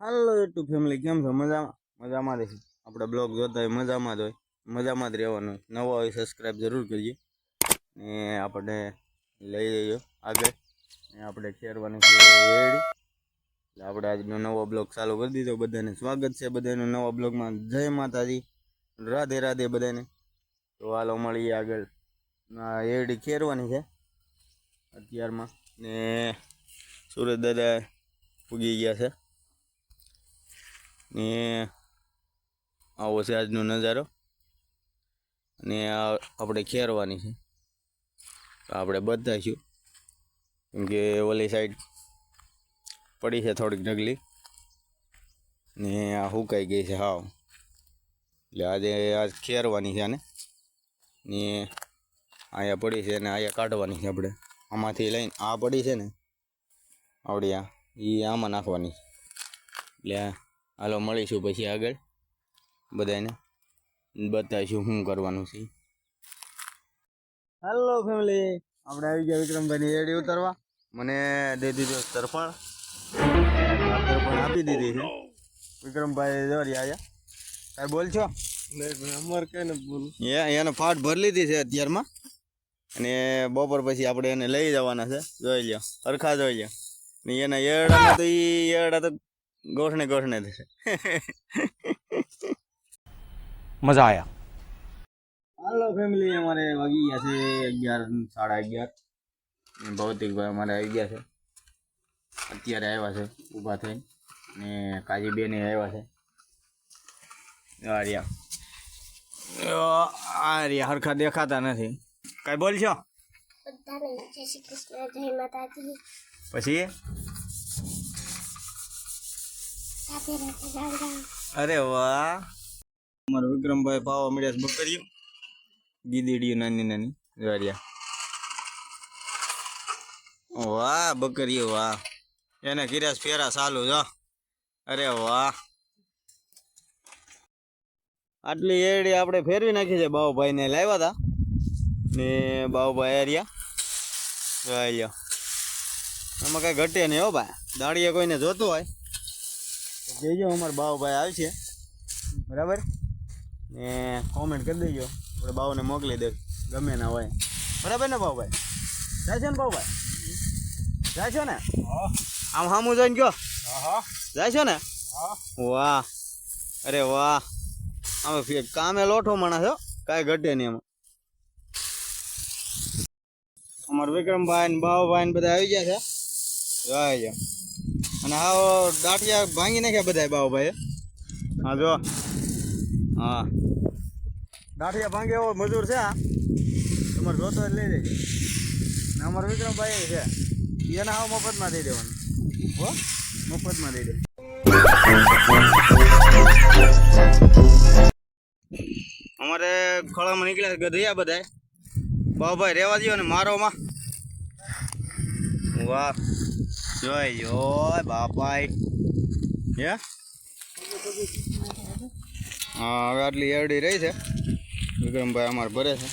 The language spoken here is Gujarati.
હાલો યુટ્યુબ ફેમિલી કેમ છો? મજામાં? મજામાં રહી આપણે બ્લોગ જોતા હોય, મજામાં જ હોય. મજામાં જ રહેવાનું હોય. નવા હોય સબસ્ક્રાઈબ જરૂર કરીએ ને આપણે લઈ જઈએ આગળ. ને આપણે ખેરવાની એટલે આપણે આજનો નવો બ્લોગ ચાલુ કરી દીધો. બધાને સ્વાગત છે. બધાને નવા બ્લોગમાં જય માતાજી. રાધે રાધે બધાને. તો હાલો મળીએ આગળ. એરડી ખેરવાની છે અત્યારમાં. ને સુરત દાદા પૂગી ગયા છે. ને આવો છે આજનો નજારો. ને આપણે ખેરવાની છે. આપણે બતાવીશું કેમ કે ઓલી સાઈડ પડી છે થોડીક ઢગલી. ને આ સુકાઈ ગઈ છે હાવ. એટલે આજે આજ ખેરવાની છે આને. ને અહીંયા પડી છે ને અહીંયા કાઢવાની છે આપણે. આમાંથી લઈને આ પડી છે ને. આવડી આ. એ આમાં નાખવાની એટલે હાલો મળીશું પછી આગળ બધાને બતાવીશું શું કરવાનું છે. હેલો ફેમિલી આપણે આવી ગયા વિક્રમભાઈની રેડી ઉતરવા. મને દે દીધો તરફણ. તરફણ આપી દીધી છે. વિક્રમભાઈ જોરી આવ્યા કાંઈ બોલ છો? અમારે કઈ ને બોલું એ એને ફાટ ભરી લીધી છે અત્યારમાં. અને બપોર પછી આપણે એને લઈ જવાના છે. જોઈ લ્યો હરખા જોઈ લ્યો. ને એના એરડામાં તો એ એરડા તો ગોઠને ગોઠને થશે મજા આયા? હાલો ફેમિલી અમારે વાગી ગયા છે અગિયાર સાડા અગિયાર. ભૌતિકભાઈ અમારે આવી ગયા છે. અત્યારે આવ્યા છે ઊભા થઈ ને કાજી બેન આવ્યા છે. આ રહ્યા. આ રહ્યા હરખા દેખાતા નથી. કાંઈ બોલ છો બધાને જય શ્રી કૃષ્ણ જય માતાજી. પછી? અરે વાહ. અમારો વિક્રમભાઈ પાવા મળ્યા છે બકરીઓ. ગીદીડીઓ નાની નાની. જોરિયા વાહ, બકરીઓ, વાહ. એને કિરાસ ફેરા ચાલુ, જો. અરે વાહ. આટલી એડી આપણે ફેરવી નાખી છે બાવભાઈને લાવ્યા હતા ને જોઈ લ્યો આમાં કાંઈ ઘટે નહીં હો ભાઈ. દાડીએ કોઈને જોતું હોય. તો કહેજો બાવભાઈ બાઉભાઈ આવશે બરાબર? ને કોમેન્ટ કરી દેજો. આપણે બાવને મોકલી દે, ગમે ના હોય. બરાબર ને બાઉભાઈ જાય છે ને બાઉભાઈ જાય છો ને? આમ હામું જોઈને ગયો. જાય છો ને? વાહ. અરે વાહ. આમે કામે લોઠો માણસ, હો. કાંઈ ઘટે નહીં એમાં. અમારા વિક્રમભાઈ ને બાવભાઈ ને બધા આવી ગયા છે. જાય લો અને આ દાંટિયા ભાંગી નાખ્યા બધા બાઉભાઈ હા, જો. હા. દાંટિયા ભાંગે એવો મજૂર છે આ તમારે જોતો હોય લઈ લેજો. ને અમારો વિક્રમભાઈ છે. એને આવો મફતમાં દઈ દેવાનું. હો? મફતમાં દઈ દે. અમારે ખોળામાં નીકળ્યા ગધૈયા બધા બાઉભાઈ રહેવા દો ને મારોમાં. વાહ. જોઈ જોય બાપાઈ હે હા હવે આટલી એરડી રહી છે વિક્રમભાઈ અમારે ભરે છે